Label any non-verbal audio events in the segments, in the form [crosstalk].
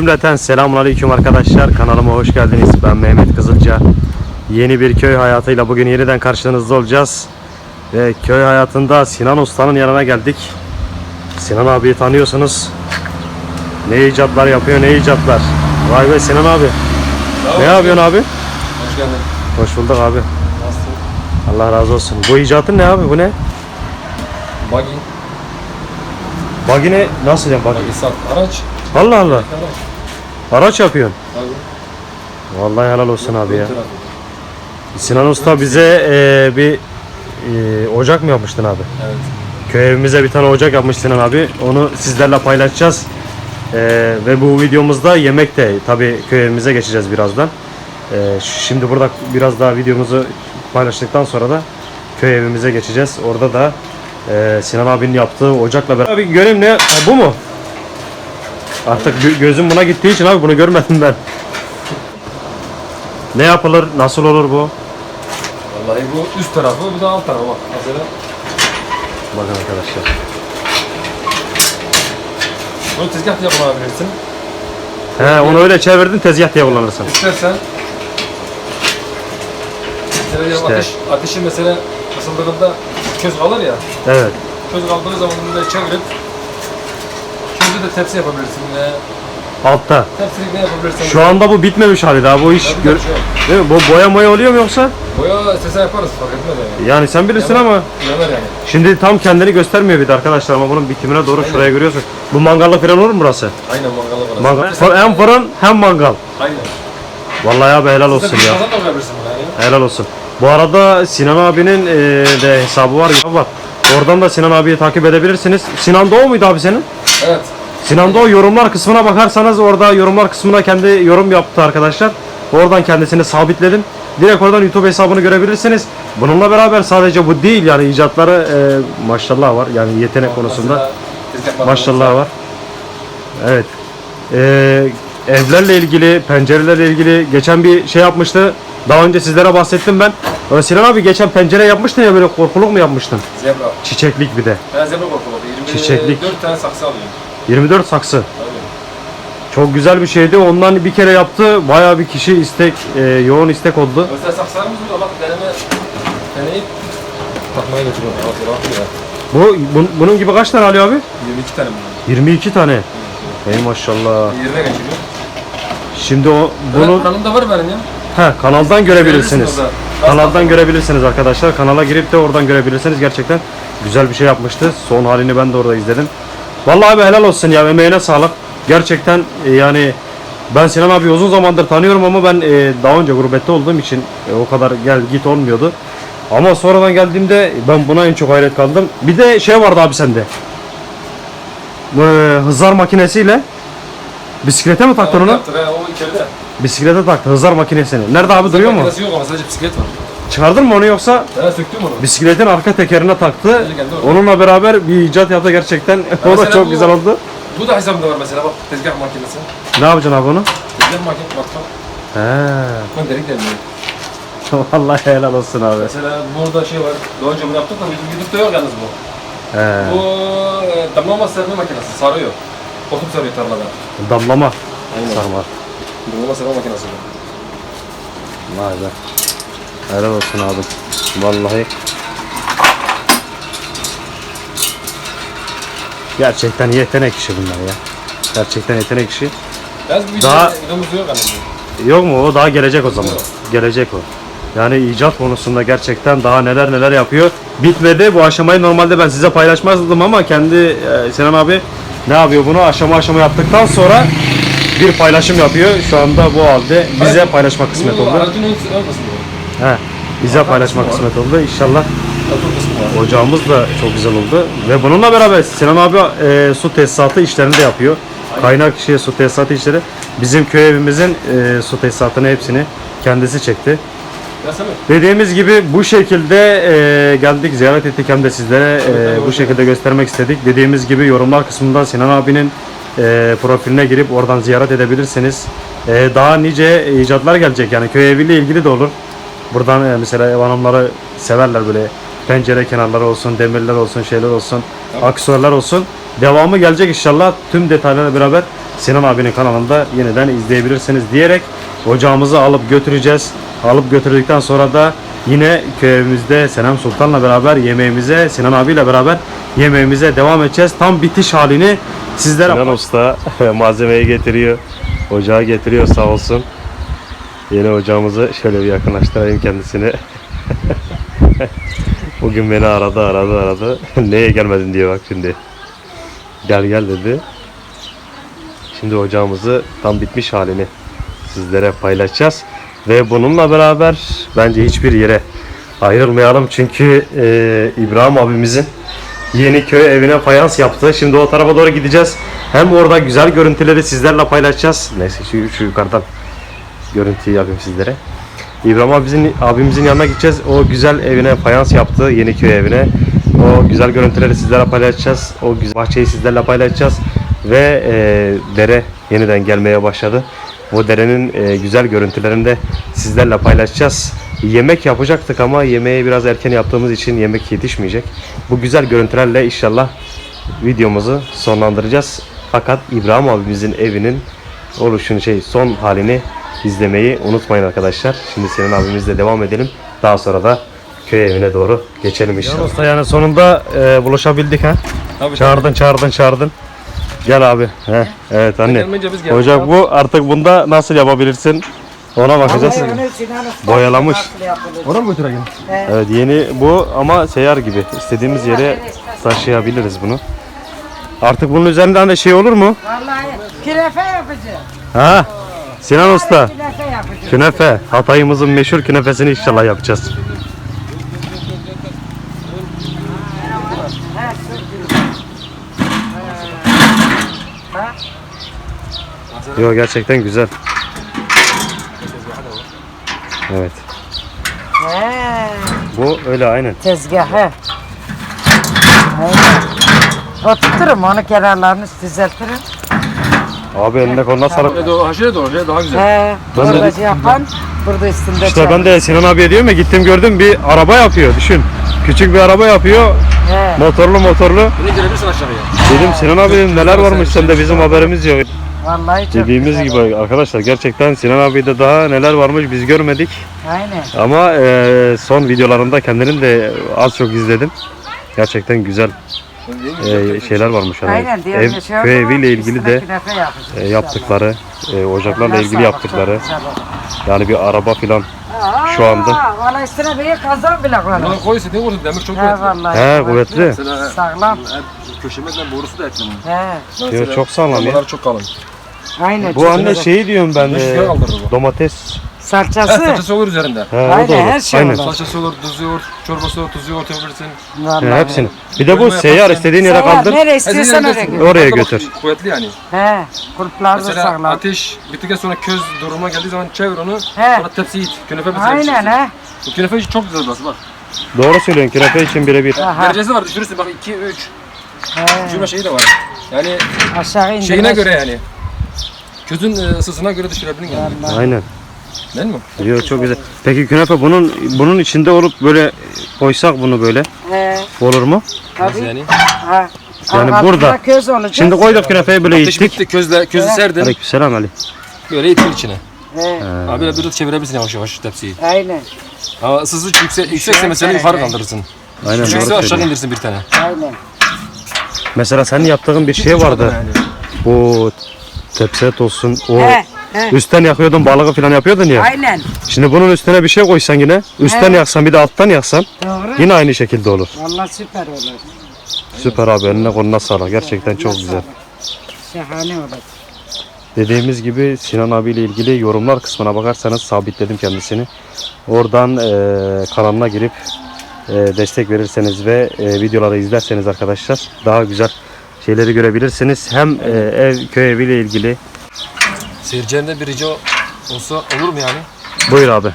Cümleten selamun aleyküm arkadaşlar. Kanalıma hoş geldiniz. Ben Mehmet Kızılca. Yeni bir köy hayatıyla bugün yeniden karşınızda olacağız. Ve köy hayatında Sinan Usta'nın yanına geldik. Sinan abiyi tanıyorsunuz. Ne icatlar yapıyor, ne icatlar. Vay be Sinan abi. Ne yapıyorsun abi? Hoş geldin. Hoş bulduk abi. Nasılsın? Allah razı olsun. Bu icatın ne abi? Bu ne? Buggy. Buggy ne? Nasıl yani buggy? Buggy sat. Araç. Allah Allah. Araç. Araç yapıyorsun. Abi. Vallahi helal olsun abi ya. Sinan Usta bize eee, bir eee, ocak mı yapmıştın abi? Evet. Köy evimize bir tane ocak yapmış Sinan abi. Onu sizlerle paylaşacağız. Eee, ve bu videomuzda yemek de tabii köy evimize geçeceğiz birazdan. Eee, şimdi burada biraz daha videomuzu paylaştıktan sonra da köy evimize geçeceğiz. Orada da eee, Sinan abinin yaptığı ocakla beraber. Abi göreyim ne? Ha, bu mu? Artık gö- gözüm buna gittiği için abi bunu görmedim ben. Ne yapılır? Nasıl olur bu? Vallahi bu üst tarafı bu da alt tarafı bak. Mesela Bakın arkadaşlar. bunu tezgah diye kullanabilirsin. He onu öyle çevirdin tezgah diye kullanırsın. İstersen mesela diyelim İşte. ateş, ateşi mesela ısındığında köz kalır ya. Evet. Köz kaldığı zaman bunu böyle çevirip de tepsi yapabilirsin. Altta. tepsilik ne yapabilirsin? Şu anda bu bitmemiş hali daha bu iş. Tabii, Gör... tabii. Değil mi? Bu boya moya oluyor mu yoksa? Boya sese yaparız fark etmez yani. Yani sen bilirsin ama Yanar yani. şimdi tam kendini göstermiyor bir de arkadaşlar ama bunun bitimine doğru şuraya görüyorsun. Bu mangallı falan olur mu burası? Aynen mangalı burası. Mangal. Mesela- Hem fırın hem mangal. Aynen. Vallahi abi helal olsun ya. kazan da koyabilirsin buraya ya. Helal olsun. Bu arada Sinan abinin e, de hesabı var ya var. Oradan da Sinan abiyi takip edebilirsiniz. Sinan Doğu muydu abi senin? Evet. Sinan Doğu yorumlar kısmına bakarsanız orada yorumlar kısmına kendi yorum yaptı arkadaşlar. Oradan kendisini sabitledim. Direkt oradan YouTube hesabını görebilirsiniz. Bununla beraber sadece bu değil yani icatları e, maşallah var. Yani yetenek konusunda maşallah var. Evet. E, evlerle ilgili, pencerelerle ilgili geçen bir şey yapmıştı. Daha önce sizlere bahsettim ben. Sinan abi geçen pencere yapmıştın ya böyle korkuluk mu yapmıştın? Zebra. Çiçeklik bir de. Ben zebra korkuladı. 24 Çiçeklik. tane saksı alıyorum. 24 saksı. Çok güzel bir şeydi. Ondan bir kere yaptı. Bayağı bir kişi istek, e, yoğun istek oldu. Mesela saksılarımız burada bak deneme deneyip takmaya götürüyorum. Bak bak ya. Bu bun- bunun gibi kaç tane alıyor abi? 22 tane bunlar. 22 tane. Ey maşallah. Yerine geçiriyor. Şimdi o Bunu bunu kanalımda var benim ya. he kanaldan görebilirsiniz. Kanaldan görebilirsiniz arkadaşlar. Kanala girip de oradan görebilirsiniz. Gerçekten güzel bir şey yapmıştı. Son halini ben de orada izledim. Vallahi abi helal olsun ya. Emeğine sağlık. Gerçekten e, yani ben Sinan abi uzun zamandır tanıyorum ama ben e, daha önce gurbette olduğum için e, o kadar gel git olmuyordu. Ama sonradan geldiğimde ben buna en çok hayret kaldım. Bir de şey vardı abi sende. E, hızar makinesiyle bisiklete mi taktın onu? O içeride. Bisiklete taktı hızar makinesini. Nerede abi duruyor mu? Makinesi yok ama sadece bisiklet var. Çıkardın mı onu yoksa Ben söktüm onu. bisikletin arka tekerine taktı. Onunla beraber bir icat yaptı gerçekten. [laughs] o da çok bu- güzel oldu. Bu da hesabımda var mesela bak tezgah makinesi. Ne yapacaksın abi onu? Tezgah makinesi bak bak. He. Ben delik delmiyor. [laughs] Vallahi helal olsun abi. Mesela burada şey var. Daha önce bunu yaptık da bizim YouTube'da yok yalnız bu. He. Bu e, damlama serme makinesi sarıyor. Hortum sarıyor tarlada. Damlama. Aynen. Sarma. Damlama serme makinesi. Vay be. Helal olsun abi. Vallahi. Gerçekten yetenek işi bunlar ya. Gerçekten yetenek işi. Yalnız bu Daha- videomuz yok bu. Yok mu o daha gelecek o zaman. Yok. Gelecek o. Yani icat konusunda gerçekten daha neler neler yapıyor. Bitmedi. Bu aşamayı normalde ben size paylaşmazdım ama kendi e, Sinan abi ne yapıyor bunu aşama aşama yaptıktan sonra bir paylaşım yapıyor. Şu anda bu halde bize paylaşma kısmet Bu oldu. aracın ön ön kısmı. He. Bize paylaşma kısmı kısmet oldu. İnşallah ocağımız da çok güzel oldu. Ve bununla beraber Sinan abi e, su tesisatı işlerini de yapıyor. Kaynak şey su tesisatı işleri. Bizim köy evimizin e, su tesisatını hepsini kendisi çekti. Dediğimiz gibi bu şekilde e, geldik ziyaret ettik hem de sizlere e, bu şekilde göstermek istedik. Dediğimiz gibi yorumlar kısmında Sinan abinin e, profiline girip oradan ziyaret edebilirsiniz. E, daha nice icatlar gelecek yani köy eviyle ilgili de olur. Buradan e, mesela ev hanımları severler böyle pencere kenarları olsun, demirler olsun, şeyler olsun, aksesuarlar olsun. Devamı gelecek inşallah. Tüm detaylarla beraber Sinan abinin kanalında yeniden izleyebilirsiniz diyerek ocağımızı alıp götüreceğiz. Alıp götürdükten sonra da yine köyümüzde Senem Sultan'la beraber yemeğimize, Sinan abiyle beraber yemeğimize devam edeceğiz. Tam bitiş halini sizlere... Sinan Usta [laughs] malzemeyi getiriyor. Ocağı getiriyor sağ olsun. Yeni ocağımızı şöyle bir yakınlaştırayım kendisine. [laughs] Bugün beni aradı aradı aradı. [laughs] Neye gelmedin diye bak şimdi. Gel gel dedi. Şimdi ocağımızı tam bitmiş halini sizlere paylaşacağız. Ve bununla beraber bence hiçbir yere ayrılmayalım. Çünkü e, İbrahim abimizin yeni köy evine fayans yaptı. Şimdi o tarafa doğru gideceğiz. Hem orada güzel görüntüleri sizlerle paylaşacağız. Neyse şu, şu yukarıdan görüntüyü yapayım sizlere. İbrahim abimizin, abimizin yanına gideceğiz. O güzel evine fayans yaptı. Yeniköy evine. O güzel görüntüleri sizlerle paylaşacağız. O güzel bahçeyi sizlerle paylaşacağız. Ve e, dere yeniden gelmeye başladı. O derenin e, güzel görüntülerini de sizlerle paylaşacağız. Yemek yapacaktık ama yemeği biraz erken yaptığımız için yemek yetişmeyecek. Bu güzel görüntülerle inşallah videomuzu sonlandıracağız. Fakat İbrahim abimizin evinin oluşun şey son halini izlemeyi unutmayın arkadaşlar. Şimdi senin abimizle devam edelim. Daha sonra da köy evine doğru geçelim inşallah. yani sonunda e, buluşabildik ha. Tabii Çağırdın çağırdın çağırdın. Gel abi. Heh, evet anne. Ocak bu artık bunda nasıl yapabilirsin? Ona bakacağız. Boyalamış. Ona mı götürelim? Evet yeni bu ama seyyar gibi. İstediğimiz yere taşıyabiliriz bunu. Artık bunun üzerinde hani şey olur mu? Vallahi künefe yapacağım. Ha? Sinan Usta. Künefe. Hatay'ımızın meşhur künefesini inşallah yapacağız. Yo gerçekten güzel. Evet. He, Bu öyle aynen. tezgahı. Öyle. Oturturum onu kenarlarını düzeltirim. Abi eline koluna sağlık. Şöyle doğru, ha şöyle doğru, şöyle daha güzel. He, Ben de- yapan burada üstünde İşte ben de Sinan abiye diyorum ya gittim gördüm bir araba yapıyor düşün. Küçük bir araba yapıyor. He, Motorlu motorlu. Bunu indirebilirsin aşağıya. Dedim Sinan abi dedim, neler varmış sende bizim haberimiz yok. vallahi çok Dediğimiz güzel. gibi arkadaşlar gerçekten Sinan abi de daha neler varmış biz görmedik. Aynen. Ama e, son videolarında kendinin de az çok izledim. Gerçekten güzel e, şeyler varmış. Hani Aynen diğer ev, şey köy eviyle ilgili de e, yaptıkları, e, ocaklarla ilgili yaptıkları. Yani bir araba filan. Şu anda. Valla üstüne bir kazan bile koyalım. Buna koy istediğin vursun, demir çok He kuvvetli. vallahi. He kuvvetli. Sağlam. hep köşemekle borusu da bunun. He, Yo, çok sağlam ya. Bunlar çok kalın. aynen. Bu anne şeyi diyorum ben bu. Domates. Salçası. salçası olur üzerinde. O Aynen, olur. her şey Aynen. olur. Salçası olur, tuzu olur, çorbası olur, tuzu yapabilirsin. Vallahi. He, hepsini. Bir de bu Bölme seyyar yaparken- istediğin yere Seyyar, kaldır. Nereye istiyorsan oraya götür. Oraya götür. Kuvvetli yani. He, kurtlar da Mesela sağlam. ateş bittikten sonra köz duruma geldiği zaman çevir onu. He. Sonra tepsiyi it. Künefe mesela Aynen he. Bu künefe çok güzel burası bak. Doğru söylüyorsun künefe için birebir. Aha. Derecesi var düşürürsün bak 2 3. He. Düşürme şeyi de var. Yani Aşağı indirme. şeyine göre yani. Közün e, ısısına göre düşürebilirsin yani. Vallahi. Aynen. Değil mi? Yo, çok güzel. Peki künefe bunun bunun içinde olup böyle koysak bunu böyle He, olur mu? Nasıl tabii. yani? Ha. Yani Altında burada. köz olacak. Şimdi koyduk künefeyi böyle Ateş içtik. bitti közle, közü serdin. Aleykümselam Ali. Böyle itin içine. He, Abi böyle biraz çevirebilirsin yavaş yavaş tepsiyi. aynen. Ama ısısı yüksek, yüksekse mesela yukarı kaldırırsın. Aynen doğru Yüksekse aşağı söylüyorsun. indirsin bir tane. Aynen. Mesela senin yaptığın bir şey vardı. Bu tepset olsun. O He, he. üstten yakıyordun balığı falan yapıyordun ya. Aynen. Şimdi bunun üstüne bir şey koysan yine. Üstten He. yaksan bir de alttan yaksan Doğru. yine aynı şekilde olur. Vallahi süper olur. Süper abi eline koluna sağlık. Gerçekten çok güzel. Şahane olur. Dediğimiz gibi Sinan abiyle ilgili yorumlar kısmına bakarsanız sabitledim kendisini. Oradan e, kanalına girip e, destek verirseniz ve e, videoları izlerseniz arkadaşlar daha güzel şeyleri görebilirsiniz. Hem e, ev köy eviyle ilgili. Seyircilerden bir rica olsa olur mu yani? Buyur abi.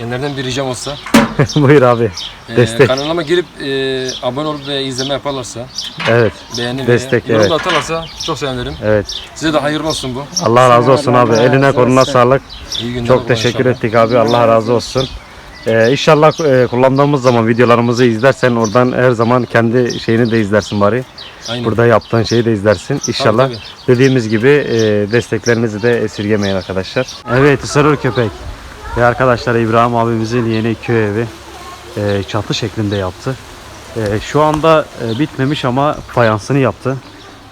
Yenlerden bir ricam olsa. [laughs] Buyur abi. Ee, Destek. kanalıma girip e, abone olup ve izleme yaparlarsa, Evet. beğeni Destek, ve yorum evet. atarlarsa çok sevinirim. Evet. Size de hayırlı olsun bu. Allah razı olsun abi. Eline koluna sağlık. İyi günler. Çok teşekkür inşallah. ettik abi. Allah razı olsun. Ee, inşallah e, kullandığımız zaman videolarımızı izlersen oradan her zaman kendi şeyini de izlersin bari. Aynen. Burada yaptığın şeyi de izlersin. İnşallah tabii. dediğimiz gibi e, desteklerinizi de esirgemeyin arkadaşlar. Evet ısırır köpek. Ve arkadaşlar İbrahim abimizin yeni köy evi e, çatı şeklinde yaptı. E, şu anda e, bitmemiş ama fayansını yaptı.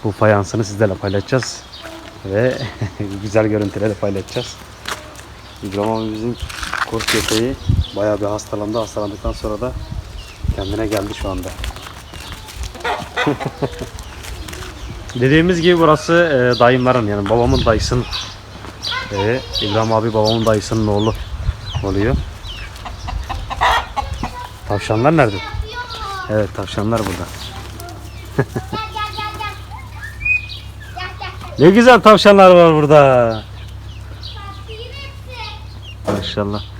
Bu fayansını sizlerle paylaşacağız. Ve [laughs] güzel görüntüleri paylaşacağız. İbrahim abimizin kurt köpeği bayağı bir hastalandı. Hastalandıktan sonra da kendine geldi şu anda. [laughs] Dediğimiz gibi burası e, dayımların yani babamın dayısının e, İbrahim abi babamın dayısının oğlu oluyor. Tavşanlar nerede? Evet tavşanlar burada. [laughs] ne güzel tavşanlar var burada. Maşallah.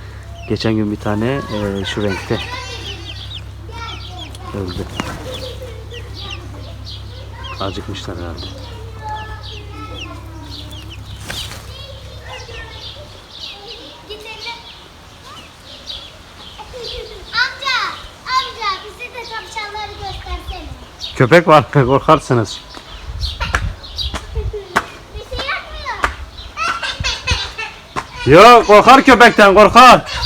Geçen gün bir tane e, şu renkte öldü. Acıkmışlar herhalde. Köpek var [laughs] korkarsınız. Şey. Yok korkar köpekten korkar.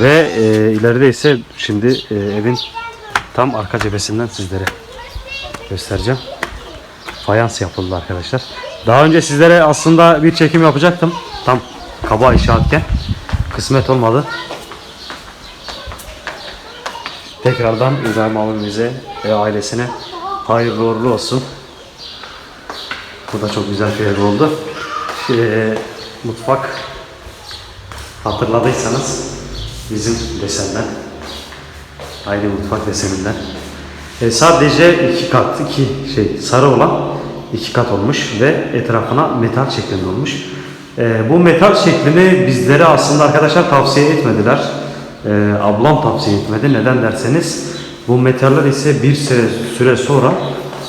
Ve e, ileride ise şimdi e, evin tam arka cephesinden sizlere göstereceğim. Fayans yapıldı arkadaşlar. Daha önce sizlere aslında bir çekim yapacaktım. Tam kaba inşaatken. Kısmet olmadı. Tekrardan İbrahim abimize ve ailesine hayırlı uğurlu olsun. Bu da çok güzel bir ev oldu. Şey, mutfak hatırladıysanız bizim desenden aynı mutfak deseninden E, sadece iki kat iki şey sarı olan iki kat olmuş ve etrafına metal şeklinde olmuş. E, bu metal şeklini bizlere aslında arkadaşlar tavsiye etmediler. E, ablam tavsiye etmedi. Neden derseniz bu metaller ise bir süre, süre sonra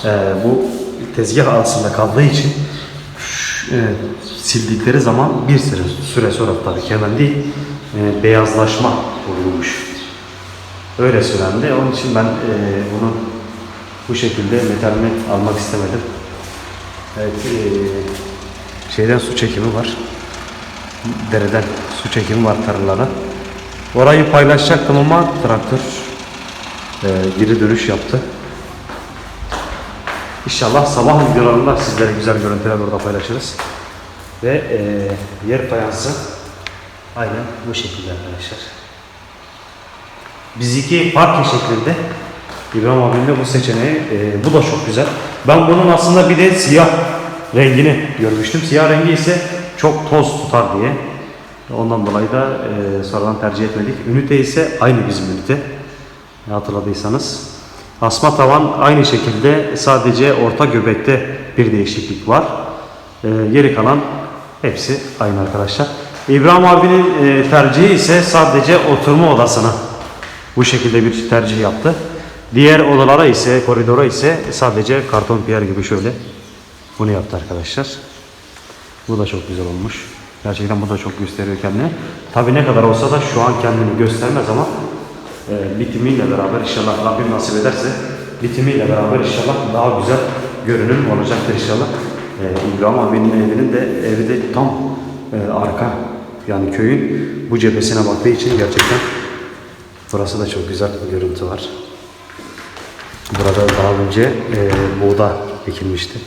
e, bu tezgah arasında kaldığı için e, sildikleri zaman bir süre, süre sonra tabii ki hemen değil e, beyazlaşma olmuş. Öyle söylendi. Onun için ben e, bunu bu şekilde metalini almak istemedim. Evet, e, şeyden su çekimi var. Dereden su çekimi var tarlalara. Orayı paylaşacaktım ama traktör e, geri dönüş yaptı. İnşallah sabah videolarında sizlere güzel görüntüler orada paylaşırız. Ve e, yer fayansı aynen bu şekilde arkadaşlar. Bizimki parke şeklinde. İbrahim abimde bu seçeneği. e, bu da çok güzel. Ben bunun aslında bir de siyah rengini görmüştüm. Siyah rengi ise çok toz tutar diye. Ondan dolayı da e, sonradan tercih etmedik. Ünite ise aynı bizim ünite. Hatırladıysanız. Asma tavan aynı şekilde sadece orta göbekte bir değişiklik var. E, geri kalan hepsi aynı arkadaşlar. İbrahim abinin e, tercihi ise sadece oturma odasına bu şekilde bir tercih yaptı. Diğer odalara ise, koridora ise sadece karton piyer gibi şöyle bunu yaptı arkadaşlar. Bu da çok güzel olmuş. Gerçekten bu da çok gösteriyor kendini. Tabi ne kadar olsa da şu an kendini göstermez ama e, bitimiyle beraber inşallah Rabbim nasip ederse bitimiyle beraber inşallah daha güzel görünüm olacaktır inşallah. E, İbrahim abinin evinin de evi de tam e, arka yani köyün bu cephesine baktığı için gerçekten burası da çok güzel bir görüntü var. Burada daha önce e, buğda ekilmişti.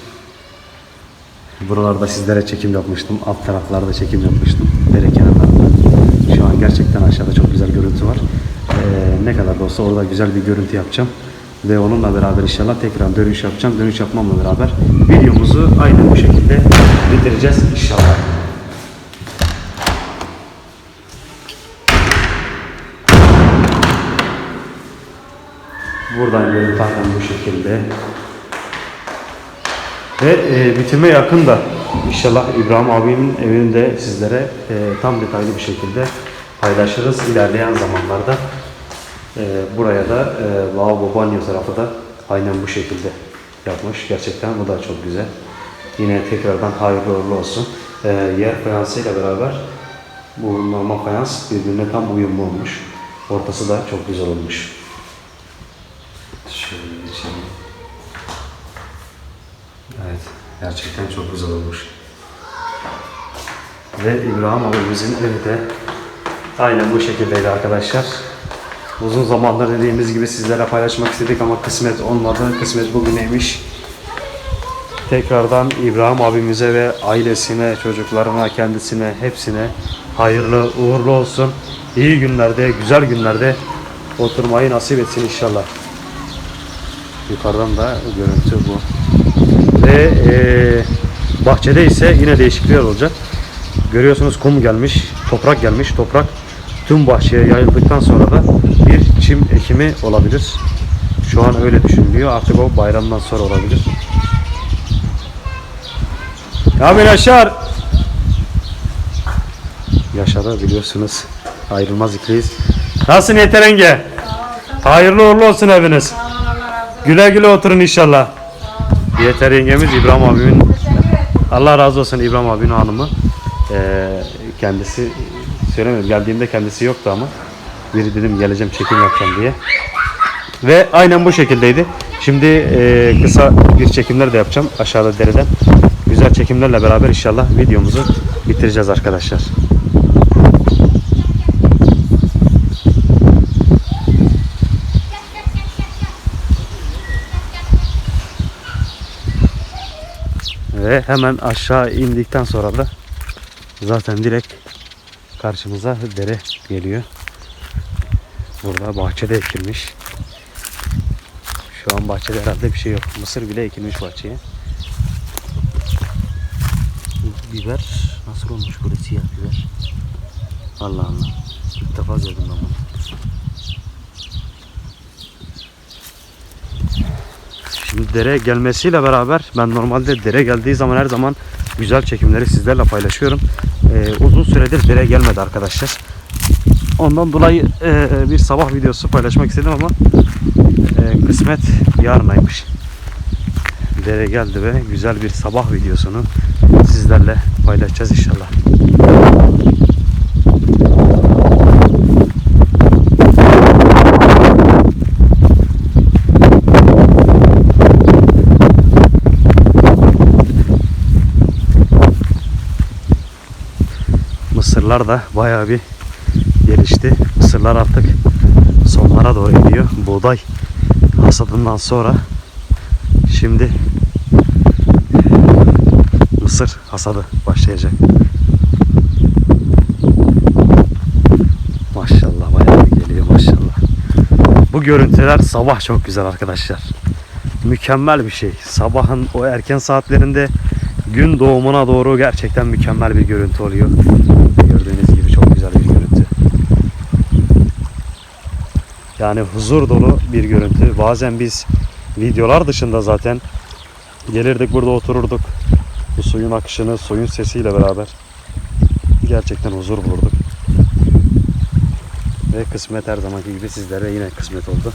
Buralarda sizlere çekim yapmıştım. Alt taraflarda çekim yapmıştım. Dere kenarlarında. Şu an gerçekten aşağıda çok güzel görüntü var. Ee, ne kadar da olsa orada güzel bir görüntü yapacağım. Ve onunla beraber inşallah tekrar dönüş yapacağım. Dönüş yapmamla beraber videomuzu aynı bu şekilde bitireceğiz inşallah. Buradan görüntü aynen bu şekilde. Ve e, bitime yakın da inşallah İbrahim abimin evini de sizlere e, tam detaylı bir şekilde paylaşırız ilerleyen zamanlarda. E, buraya da e, lavabo banyo tarafı da aynen bu şekilde yapmış. Gerçekten bu da çok güzel. Yine tekrardan hayırlı uğurlu olsun. E, yer fayansıyla beraber Bu normal fayans birbirine tam uyumlu olmuş. Ortası da çok güzel olmuş. Şöyle geçelim. Evet, gerçekten çok güzel olmuş. Ve İbrahim abimizin evi de aynen bu şekildeydi arkadaşlar. Uzun zamandır dediğimiz gibi sizlere paylaşmak istedik ama kısmet olmadı. Kısmet bugüneymiş. Tekrardan İbrahim abimize ve ailesine, çocuklarına, kendisine, hepsine hayırlı, uğurlu olsun. İyi günlerde, güzel günlerde oturmayı nasip etsin inşallah. Yukarıdan da görüntü bu. Ve eee, bahçede ise yine değişiklikler olacak. Görüyorsunuz kum gelmiş, toprak gelmiş. Toprak tüm bahçeye yayıldıktan sonra da bir çim ekimi olabilir. Şu an öyle düşünülüyor. Artık o bayramdan sonra olabilir. Abi Yaşar. Yaşar'ı biliyorsunuz ayrılmaz ikiliyiz. Nasılsın Yeter Enge? Hayırlı uğurlu olsun eviniz. Güle güle oturun inşallah. Yeter yengemiz İbrahim abimin Allah razı olsun İbrahim abinin hanımı. Ee, kendisi söylemiyorum geldiğimde kendisi yoktu ama biri dedim geleceğim çekim yapacağım diye. Ve aynen bu şekildeydi. Şimdi e, kısa bir çekimler de yapacağım aşağıda dereden. Güzel çekimlerle beraber inşallah videomuzu bitireceğiz arkadaşlar. Ve hemen aşağı indikten sonra da zaten direkt karşımıza dere geliyor. Burada bahçede ekilmiş. Şu an bahçede herhalde bir şey yok. Mısır bile ekilmiş bahçeye. Biber nasıl olmuş böyle siyah biber? Allah Allah. İlk defa gördüm ben bunu. Dere gelmesiyle beraber ben normalde dere geldiği zaman her zaman güzel çekimleri sizlerle paylaşıyorum. Ee, uzun süredir dere gelmedi arkadaşlar. Ondan dolayı e, bir sabah videosu paylaşmak istedim ama e, kısmet yarınaymış. Dere geldi ve güzel bir sabah videosunu sizlerle paylaşacağız inşallah. Mısırlar da bayağı bir gelişti. Mısırlar artık sonlara doğru gidiyor. Buğday hasadından sonra şimdi mısır hasadı başlayacak. Maşallah bayağı bir geliyor maşallah. Bu görüntüler sabah çok güzel arkadaşlar. Mükemmel bir şey. Sabahın o erken saatlerinde gün doğumuna doğru gerçekten mükemmel bir görüntü oluyor. Gördüğünüz gibi çok güzel bir görüntü. Yani huzur dolu bir görüntü. Bazen biz videolar dışında zaten gelirdik burada otururduk. Bu suyun akışını, suyun sesiyle beraber gerçekten huzur bulurduk. Ve kısmet her zamanki gibi sizlere yine kısmet oldu.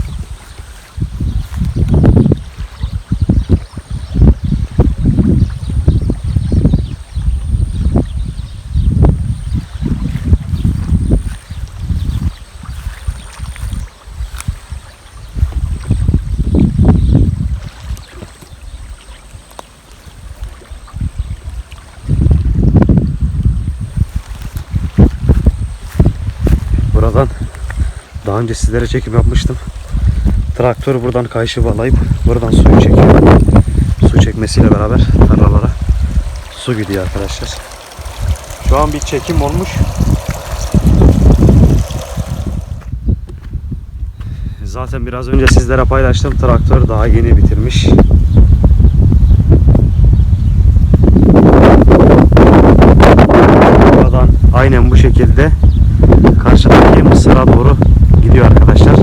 Buradan daha önce sizlere çekim yapmıştım. Traktör buradan kayışı bağlayıp buradan suyu çekiyor. Su çekmesiyle beraber tarlalara su gidiyor arkadaşlar. Şu an bir çekim olmuş. Zaten biraz önce sizlere paylaştım. Traktör daha yeni bitirmiş. Buradan aynen bu şekilde karşıdaki Mısır'a doğru gidiyor arkadaşlar.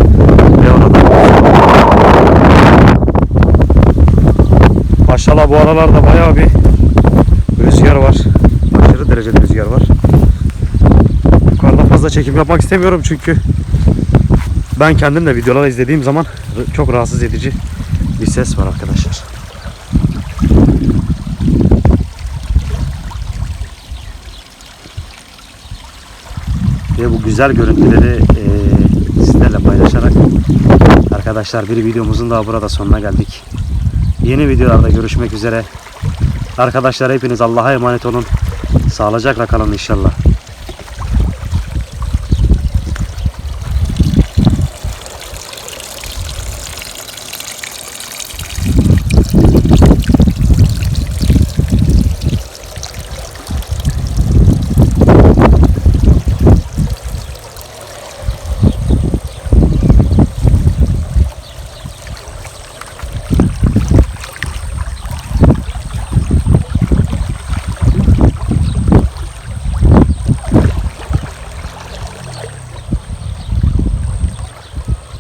Ve orada Maşallah bu aralarda bayağı bir rüzgar var. Aşırı derecede rüzgar var. Yukarıda fazla çekim yapmak istemiyorum çünkü ben kendim de videolarda izlediğim zaman çok rahatsız edici bir ses var arkadaşlar. Ve bu güzel görüntüleri e, sizlerle paylaşarak arkadaşlar bir videomuzun daha burada sonuna geldik. Yeni videolarda görüşmek üzere. Arkadaşlar hepiniz Allah'a emanet olun. Sağlıcakla kalın inşallah.